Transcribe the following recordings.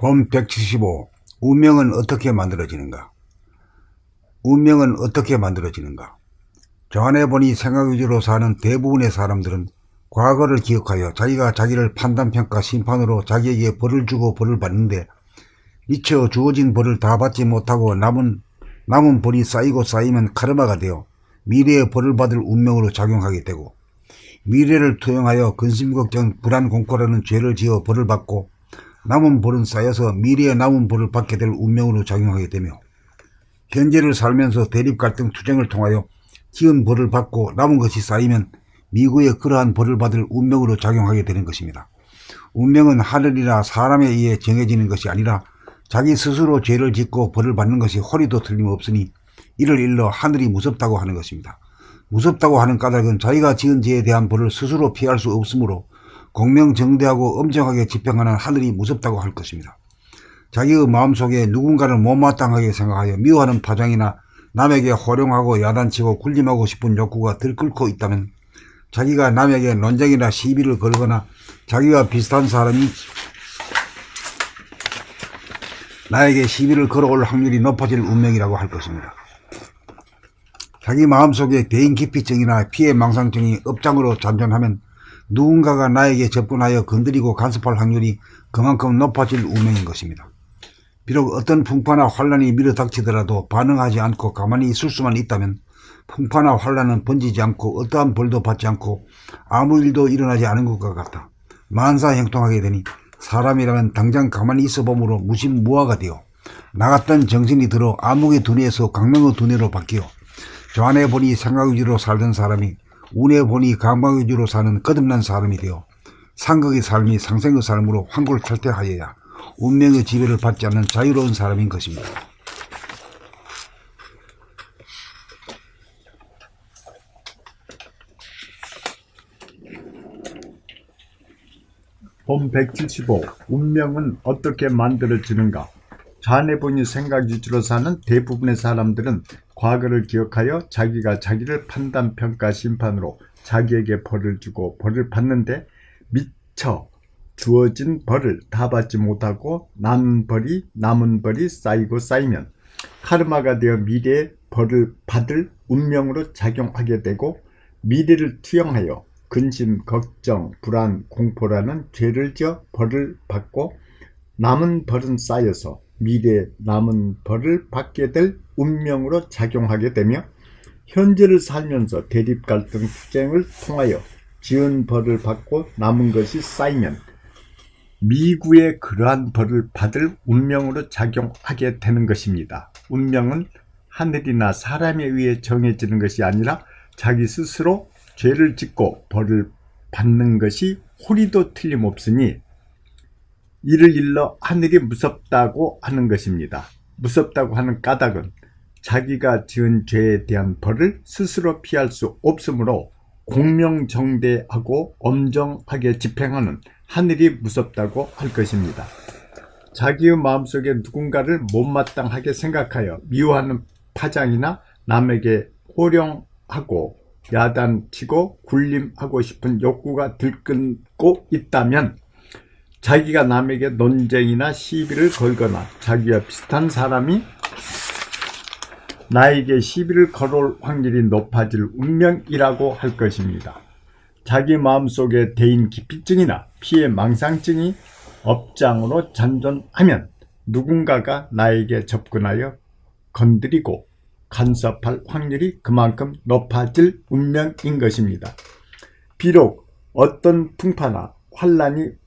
봄 175. 운명은 어떻게 만들어지는가? 운명은 어떻게 만들어지는가? 저안해 보니 생각 위주로 사는 대부분의 사람들은 과거를 기억하여 자기가 자기를 판단 평가 심판으로 자기에게 벌을 주고 벌을 받는데 미처 주어진 벌을 다 받지 못하고 남은, 남은 벌이 쌓이고 쌓이면 카르마가 되어 미래의 벌을 받을 운명으로 작용하게 되고 미래를 투영하여 근심 걱정 불안 공포라는 죄를 지어 벌을 받고 남은 벌은 쌓여서 미래의 남은 벌을 받게 될 운명으로 작용하게 되며 현재를 살면서 대립 갈등 투쟁을 통하여 지은 벌을 받고 남은 것이 쌓이면 미구의 그러한 벌을 받을 운명으로 작용하게 되는 것입니다. 운명은 하늘이나 사람에 의해 정해지는 것이 아니라 자기 스스로 죄를 짓고 벌을 받는 것이 허리도 틀림없으니 이를 일러 하늘이 무섭다고 하는 것입니다. 무섭다고 하는 까닭은 자기가 지은 죄에 대한 벌을 스스로 피할 수 없으므로 공명정대하고 엄정하게 집행하는 하늘이 무섭다고 할 것입니다. 자기의 마음속에 누군가를 못마땅하게 생각하여 미워하는 파장이나 남에게 호령하고 야단치고 군림하고 싶은 욕구가 들끓고 있다면 자기가 남에게 논쟁이나 시비를 걸거나 자기가 비슷한 사람이 나에게 시비를 걸어올 확률이 높아질 운명이라고 할 것입니다. 자기 마음속에 대인 기피증이나 피해 망상증이 업장으로 잔존하면 누군가가 나에게 접근하여 건드리고 간섭할 확률이 그만큼 높아질 운명인 것입니다. 비록 어떤 풍파나 환란이 밀어닥치더라도 반응하지 않고 가만히 있을 수만 있다면 풍파나 환란은 번지지 않고 어떠한 벌도 받지 않고 아무 일도 일어나지 않은 것과 같아 만사 형통하게 되니 사람이라면 당장 가만히 있어 봄으로 무심무화가 되어 나갔던 정신이 들어 암흑의 두뇌에서 강명의 두뇌로 바뀌어 조안해 보니 생각 위주로 살던 사람이 운에 보니 위주로 사는 거듭난 사람이 되어 상극의 삶이 상생의 삶으로 환골탈태하여야 운명의 지배를 받지 않는 자유로운 사람인 것입니다. 봄 175. 운명은 어떻게 만들어지는가? 자네분이 생각 위주로 사는 대부분의 사람들은 과거를 기억하여 자기가 자기를 판단, 평가, 심판으로 자기에게 벌을 주고 벌을 받는데 미처 주어진 벌을 다 받지 못하고 남은 벌이 남은 벌이 쌓이고 쌓이면 카르마가 되어 미래의 벌을 받을 운명으로 작용하게 되고 미래를 투영하여 근심, 걱정, 불안, 공포라는 죄를 지어 벌을 받고 남은 벌은 쌓여서 미래에 남은 벌을 받게 될 운명으로 작용하게 되며 현재를 살면서 대립 갈등 투쟁을 통하여 지은 벌을 받고 남은 것이 쌓이면 미구의 그러한 벌을 받을 운명으로 작용하게 되는 것입니다. 운명은 하늘이나 사람에 의해 정해지는 것이 아니라 자기 스스로 죄를 짓고 벌을 받는 것이 호리도 틀림없으니 이를 일러 하늘이 무섭다고 하는 것입니다. 무섭다고 하는 까닭은 자기가 지은 죄에 대한 벌을 스스로 피할 수 없으므로 공명정대하고 엄정하게 집행하는 하늘이 무섭다고 할 것입니다. 자기의 마음속에 누군가를 못마땅하게 생각하여 미워하는 파장이나 남에게 호령하고 야단치고 굴림하고 싶은 욕구가 들끓고 있다면 자기가 남에게 논쟁이나 시비를 걸거나 자기와 비슷한 사람이 나에게 시비를 걸어올 확률이 높아질 운명이라고 할 것입니다. 자기 마음속에 대인 기피증이나 피해 망상증이 업장으로 잔존하면 누군가가 나에게 접근하여 건드리고 간섭할 확률이 그만큼 높아질 운명인 것입니다. 비록 어떤 풍파나 환란이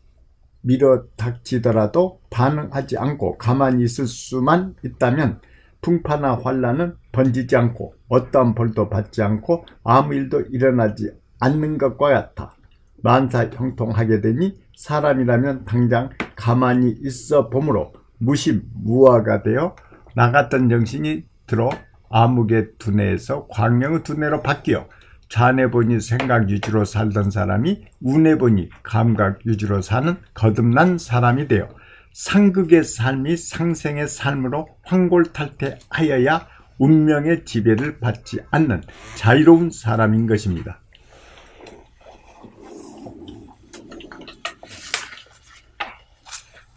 밀어닥치더라도 반응하지 않고 가만히 있을 수만 있다면 풍파나 환란은 번지지 않고 어떠한 벌도 받지 않고 아무 일도 일어나지 않는 것과 같아 만사 형통하게 되니 사람이라면 당장 가만히 있어 봄으로 무심 무화가 되어 나갔던 정신이 들어 암흑의 두뇌에서 광명의 두뇌로 바뀌어 자네 보니 생각 위주로 살던 사람이 운에 보니 감각 위주로 사는 거듭난 사람이 되어 상극의 삶이 상생의 삶으로 황골탈태하여야 운명의 지배를 받지 않는 자유로운 사람인 것입니다.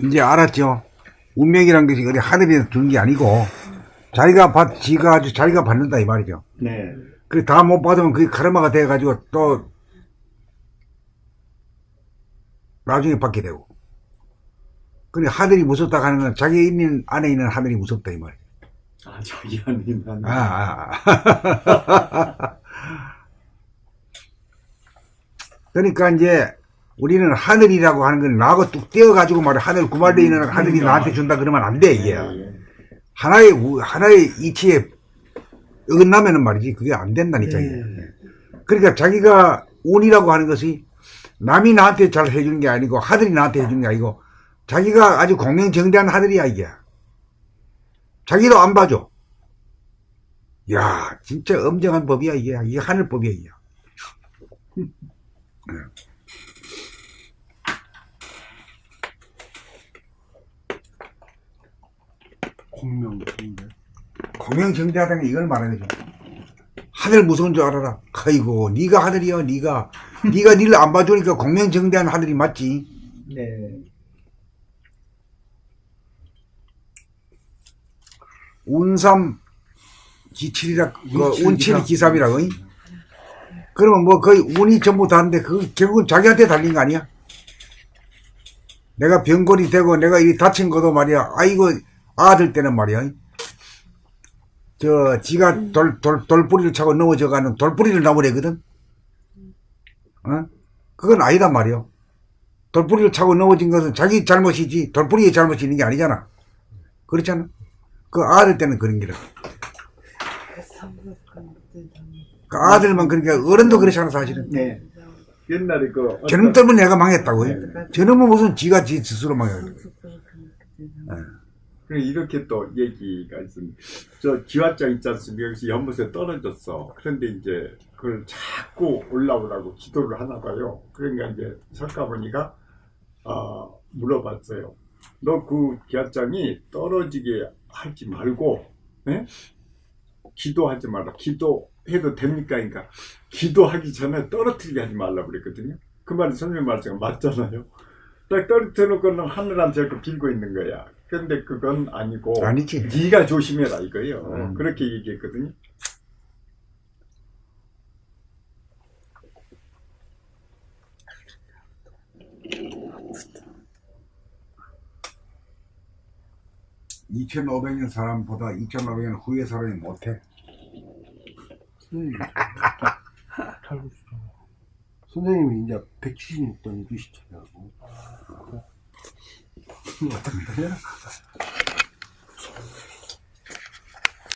이제 알았죠? 운명이란 것이 그래 하늘에서 주는 게 아니고 자기가 받 지가 아주 자기가 받는다 이 말이죠. 네. 그래 다못 받으면 그게 카르마가 돼 가지고 또 나중에 받게 되고. 그래 하늘이 무섭다 하는 건 자기 있는 안에 있는 하늘이 무섭다 이 말. 아, 자기 아닌 한. 아, 아, 아. 그러니까 이제 우리는 하늘이라고 하는 건 나하고 뚝 떼어가지고 말해 하늘 구말려 있는 하늘이 나한테 준다 그러면 안 돼 이게 하나의 우- 하나의 이치에 어긋나면은 말이지 그게 안 된다니까 이게. 그러니까 자기가 운이라고 하는 것이 남이 나한테 잘 해주는 게 아니고 하늘이 나한테 해주는 게 아니고 자기가 아주 공명정대한 하늘이야 이게. 자기도 안 봐줘. 야 진짜 엄정한 법이야 이게. 이게 하늘법이야 이게. 공명인데. 공명정대하다는 게 이걸 말하는 거죠 하늘 무서운 줄 알아라 아이고 네가 하늘이야 네가 네가 니를 안 봐주니까 공명정대한 하늘이 맞지 네. 운삼 기칠이라 그 운칠 운칠 기삼. 기삼이라고 이? 그러면 뭐 거의 운이 전부 다인데 그 결국은 자기한테 달린 거 아니야? 내가 병골이 되고 내가 이 다친 것도 말이야 아이고 아들 때는 말이야 저 지가 돌, 돌, 돌뿌리를 차고 넘어져 가는 돌뿌리를 나무래거든 어? 그건 아니단 말이야 돌뿌리를 차고 넘어진 것은 자기 잘못이지 돌뿌리의 잘못이 있는 게 아니잖아 그렇잖아 그 아들 때는 그런 기라 그 아들만 그러니까 어른도 그렇잖아 사실은 네. 옛날에 그 저놈 때문에 내가 망했다고요 저놈은 무슨 지가 지 스스로 망했다고 그 이렇게 또 얘기가 있습니다. 저 기와장 있지 않습니까? 여기서 연못에 떨어졌어. 그런데 이제 그걸 자꾸 올라오라고 기도를 하나 봐요. 그러니까 이제 석가모니가 아, 물어봤어요. 너 그 기와장이 떨어지게 하지 말고, 예? 기도하지 말라. 기도해도 됩니까? 그러니까 기도하기 전에 떨어뜨리게 하지 말라고 그랬거든요. 그 말이 선생님 말씀 맞잖아요. 딱 떨어뜨려 놓고는 하늘한테 자꾸 빌고 있는 거야. 근데 그건 아니고 아니지 네가 조심해라 이거예요. 음. 그렇게 얘기했거든요. 이 2500년 사람보다 2500년 후에 사람이 못해 선생님. 선생님이 이제 170년 동안 이주시잖아요. Вот, Нет,